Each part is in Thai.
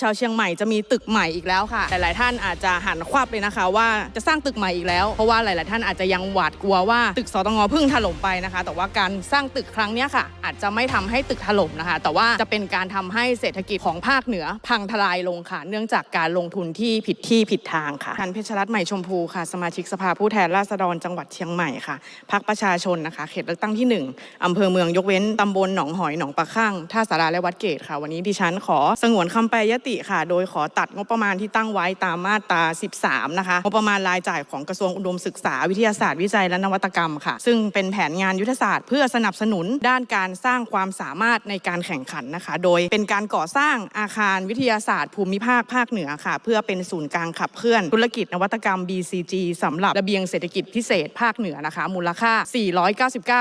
ชาวเชียงใหม่จะมีตึกใหม่อีกแล้วค่ะ หลาย ๆ ท่านอาจจะหันควับเลยนะคะ ว่าจะสร้างตึกใหม่อีกแล้ว เพราะว่าหลาย ๆ ท่านอาจจะยังหวาดกลัวว่าตึกสตงเพิ่งถล่มไปนะคะ แต่ว่าการสร้างตึกครั้งนี้ค่ะ อาจจะไม่ทำให้ตึกถล่มนะคะ แต่ว่าจะเป็นการทำให้เศรษฐกิจของภาคเหนือ พังทลายลงค่ะ เนื่องจากการลงทุนที่ผิดที่ผิดทางค่ะท่านเพชรรัตน์ใหม่ชมพูค่ะ สมาชิกสภาผู้แทนราษฎรจังหวัดเชียงใหม่ค่ะพักประชาชนนะคะ เขตเลือกตั้งที่หนึ่งอำเภอเมืองยกเว้นตำบลหนองหอยหนองปลาข้างท่าสาราและวัดเกตค่ะ วันนี้ดิฉันขอสงวนคำแปรยตค่ะ โดยขอตัดงบประมาณที่ตั้งไว้ตามมาตรา 13 นะคะ งบประมาณรายจ่ายของกระทรวงอุดมศึกษาวิทยาศาสตร์วิจัยและนวัตกรรมค่ะ ซึ่งเป็นแผนงานยุทธศาสตร์เพื่อสนับสนุนด้านการสร้างความสามารถในการแข่งขันนะคะ โดยเป็นการก่อสร้างอาคารวิทยาศาสตร์ ภูมิภาคภาคเหนือค่ะ เพื่อเป็นศูนย์กลางขับเคลื่อนธุรกิจนวัตกรรม BCG สำหรับระเบียงเศรษฐกิจพิเศษภาคเหนือนะคะ มูลค่า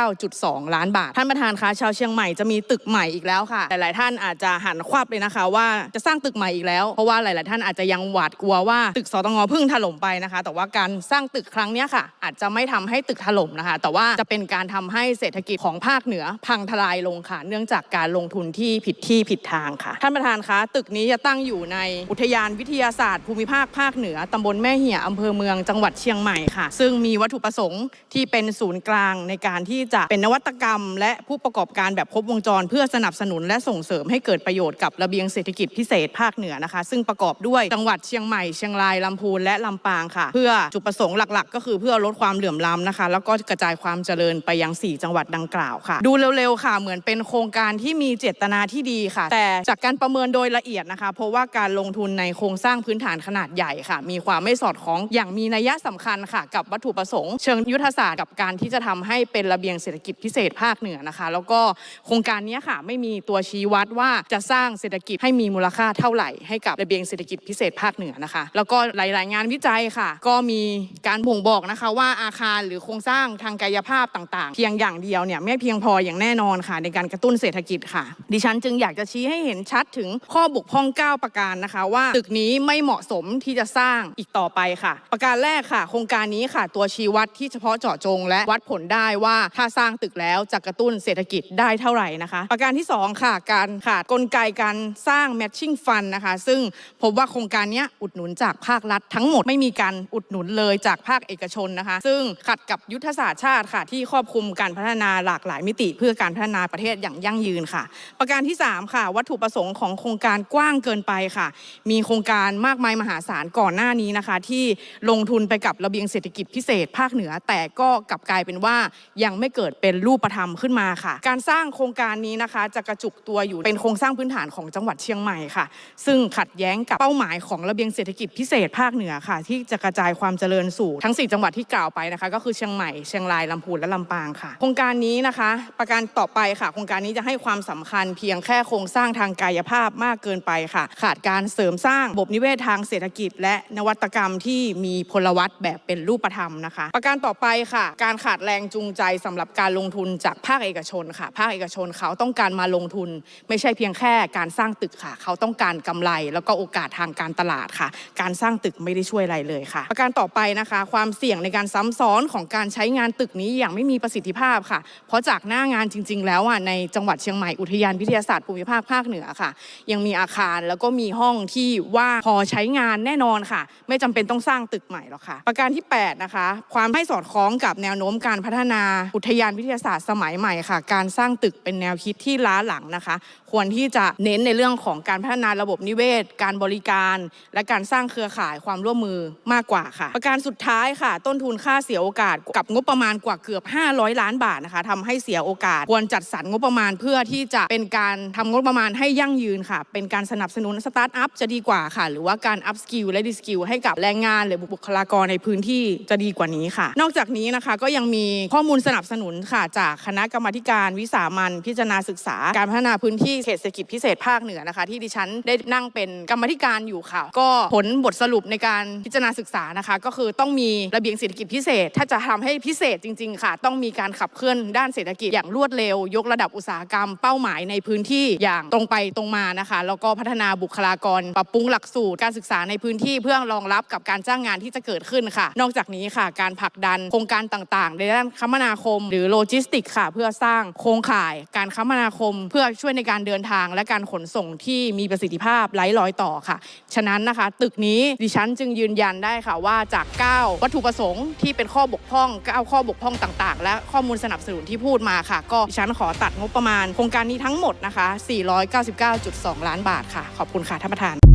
499.2 ล้านบาท ท่านประธานคะชาวเชียงใหม่จะมีตึกใหม่อีกแล้วค่ะ หลายๆท่านอาจจะหันควับเลยนะคะ ว่าจะสร้างตึกใหม่อีกแล้ว เพราะว่าหลาย ๆ ท่านอาจจะยังหวาดกลัวว่าตึกสตงเพิ่งถล่มไปนะคะ แต่ว่าการสร้างตึกครั้งนี้ค่ะ อาจจะไม่ทำให้ตึกถล่มนะคะ แต่ว่าจะเป็นการทำให้เศรษฐกิจของภาคเหนือ พังทลายลงค่ะ เนื่องจากการลงทุนที่ผิดที่ผิดทางค่ะ ท่านประธานคะตึกนี้จะตั้งอยู่ในอุทยานวิทยาศาสตร์ภูมิภาคภาคเหนือตำบลแม่เหี่ยอำเภอเมืองจังหวัดเชียงใหม่ค่ะ ซึ่งมีวัตถุประสงค์ที่เป็นศูนย์กลางในการที่จะเป็นนวัตกรรม และผู้ประกอบการแบบครบวงจร เพื่อสนับสนุนและส่งเสริมให้เกิดประโยชน์กับระเบียงเศรษฐกิจพิเศษภาคเหนือนะคะ ซึ่งประกอบด้วยจังหวัดเชียงใหม่เชียงรายลำพูนและลำปางค่ะ เพื่อจุดประสงค์หลักๆ ก็คือเพื่อลดความเหลื่อมล้ำนะคะ แล้วก็กระจายความเจริญไปยัง 4 จังหวัดดังกล่าวค่ะ ดูเร็วๆค่ะ เหมือนเป็นโครงการที่มีเจตนาที่ดีค่ะ แต่จากการประเมินโดยละเอียดนะคะ เพราะว่าการลงทุนในโครงสร้างพื้นฐานขนาดใหญ่ค่ะ มีความไม่สอดคล้องอย่างมีนัยสำคัญค่ะ กับวัตถุประสงค์ เชิงยุทธศาสตร์กับการที่จะทำให้เป็นระเบียงเศรษฐกิจพิเศษภาคเหนือนะคะ แล้วก็โครงการนี้ค่ะ ไม่มีตัวชี้วัดว่าจะสร้างเศรษฐกิจให้มีมูลค่าเท่า่าไหร่ให้กับระเบียงเศรษฐกิจพิเศษภาคเหนือนะคะ แล้วก็หลาย ๆ งานวิจัยค่ะ ก็มีการบ่งบอกนะคะว่าอาคารหรือโครงสร้างทางกายภาพต่าง ๆ เพียงอย่างเดียวเนี่ยไม่เพียงพออย่างแน่นอนค่ะ ในการกระตุ้นเศรษฐกิจค่ะ ดิฉันจึงอยากจะชี้ให้เห็นชัดถึงข้อบกพร่อง 9 ประการนะคะ ว่าตึกนี้ไม่เหมาะสมที่จะสร้างอีกต่อไปค่ะ ประการแรกค่ะ โครงการนี้ค่ะ ตัวชี้วัดที่เฉพาะเจาะจง และวัดผลได้ว่าถ้าสร้างตึกแล้วจะกระตุ้นเศรษฐกิจได้เท่าไหร่นะคะ ประการที่ 2 ค่ะ การขาดกลไกการสร้าง matching fund นะคะ ซึ่งพบว่าโครงการนี้อุดหนุนจากภาครัฐทั้งหมดไม่มีการอุดหนุนเลยจากภาคเอกชนนะคะ ซึ่งขัดกับยุทธศาสตร์ชาติค่ะ ที่ครอบคลุมการพัฒนาหลากหลายมิติ เพื่อการพัฒนาประเทศอย่างยั่งยืนค่ะ ประการที่ 3 ค่ะ วัตถุประสงค์ของโครงการกว้างเกินไปค่ะ มีโครงการมากมายมหาศาลก่อนหน้านี้นะคะ ที่ลงทุนไปกับระเบียงเศรษฐกิจพิเศษ ภาคเหนือ แต่ก็กลับกลายเป็นว่ายังไม่เกิดเป็นรูปธรรมขึ้นมาค่ะ การสร้างโครงการนี้นะคะ จะกระจุกตัวอยู่เป็นโครงสร้างพื้นฐานของจังหวัดเชียงใหม่ค่ะซึ่งขัดแย้งกับเป้าหมายของระเบียงเศรษฐกิจพิเศษภาคเหนือค่ะ ที่จะกระจายความเจริญสู่ทั้ง 4 จังหวัดที่กล่าวไปนะคะ ก็คือเชียงใหม่เชียงรายลำพูนและลำปางค่ะ โครงการนี้นะคะ ประการต่อไปค่ะ โครงการนี้จะให้ความสำคัญเพียงแค่โครงสร้างทางกายภาพมากเกินไปค่ะ ขาดการเสริมสร้างระบบนิเวศทางเศรษฐกิจ และนวัตกรรมที่มีพลวัตแบบเป็นรูปธรรมนะคะ ประการต่อไปค่ะ การขาดแรงจูงใจสำหรับการลงทุนจากภาคเอกชนค่ะ ภาคเอกชนเขาต้องการมาลงทุน ไม่ใช่เพียงแค่การสร้างตึกค่ะ เขาต้องการกำไร แล้วก็โอกาสทางการตลาดค่ะ การสร้างตึกไม่ได้ช่วยอะไรเลยค่ะ ประการต่อไปนะคะ ความเสี่ยงในการซ้ำซ้อนของการใช้งานตึกนี้อย่างไม่มีประสิทธิภาพค่ะ เพราะจากหน้างานจริง ๆ แล้วอะในจังหวัดเชียงใหม่อุทยานวิทยาศาสตร์ภูมิภาคภาคเหนือค่ะ ยังมีอาคารแล้วก็มีห้องที่ว่างพอใช้งานแน่นอนค่ะ ไม่จำเป็นต้องสร้างตึกใหม่หรอกค่ะ ประการที่ 8 นะคะ ความไม่สอดคล้องกับแนวโน้มการพัฒนาอุทยานวิทยาศาสตร์สมัยใหม่ค่ะ การสร้างตึกเป็นแนวคิดที่ล้าหลังนะคะ ควรที่จะเน้นในเรื่องของการพัฒนาระบบนิเวศ การบริการ และการสร้างเครือข่ายความร่วมมือมากกว่าค่ะ ประการสุดท้ายค่ะ ต้นทุนค่าเสียโอกาสกับงบประมาณกว่าเกือบ 500 ล้านบาทนะคะทำให้เสียโอกาส ควรจัดสรรงบประมาณเพื่อที่จะเป็นการทำงบประมาณให้ยั่งยืนค่ะ เป็นการสนับสนุนสตาร์ทอัพจะดีกว่าค่ะ หรือว่าการอัพสกิลและดิสกิลให้กับแรงงานหรือบุคลากรในพื้นที่จะดีกว่านี้ค่ะ นอกจากนี้นะคะก็ยังมีข้อมูลสนับสนุนค่ะ จากคณะกรรมาการวิสามันพิจารณาศึกษาการพัฒนาพื้นที่เขตเศรษฐกิจพิเศษภาคเหนือนะคะ ที่ดิฉันได้นั่งเป็นกรรมธิการอยู่ค่ะ ก็ผลบทสรุปในการพิจารณาศึกษานะคะ ก็คือต้องมีระเบียงเศรษฐกิจพิเศษ ถ้าจะทำให้พิเศษจริง ๆ ค่ะ ต้องมีการขับเคลื่อนด้านเศรษฐกิจอย่างรวดเร็ว ยกระดับอุตสาหกรรมเป้าหมายในพื้นที่อย่างตรงไปตรงมานะคะ แล้วก็พัฒนาบุคลากร ปรับปรุงหลักสูตรการศึกษาในพื้นที่เพื่อรองรับกับการจ้างงานที่จะเกิดขึ้นค่ะ นอกจากนี้ค่ะ การผลักดันโครงการต่างๆ ในด้านคมนาคม หรือโลจิสติกค่ะ เพื่อสร้างโครงข่ายการคมนาคม เพื่อช่วยในการเดินดินทางและการขนส่งที่มีประสิทธิภาพไร้รอยต่อค่ะ ฉะนั้นนะคะตึกนี้ดิฉันจึงยืนยันได้ค่ะว่าจาก 9 วัตถุประสงค์ที่เป็นข้อบกพร่อง 9 ข้อบกพร่องต่างๆ และข้อมูลสนับสนุนที่พูดมาค่ะ ก็ดิฉันขอตัดงบประมาณ โครงการนี้ทั้งหมดนะคะ 499.2 ล้านบาทค่ะ ขอบคุณค่ะท่านประธาน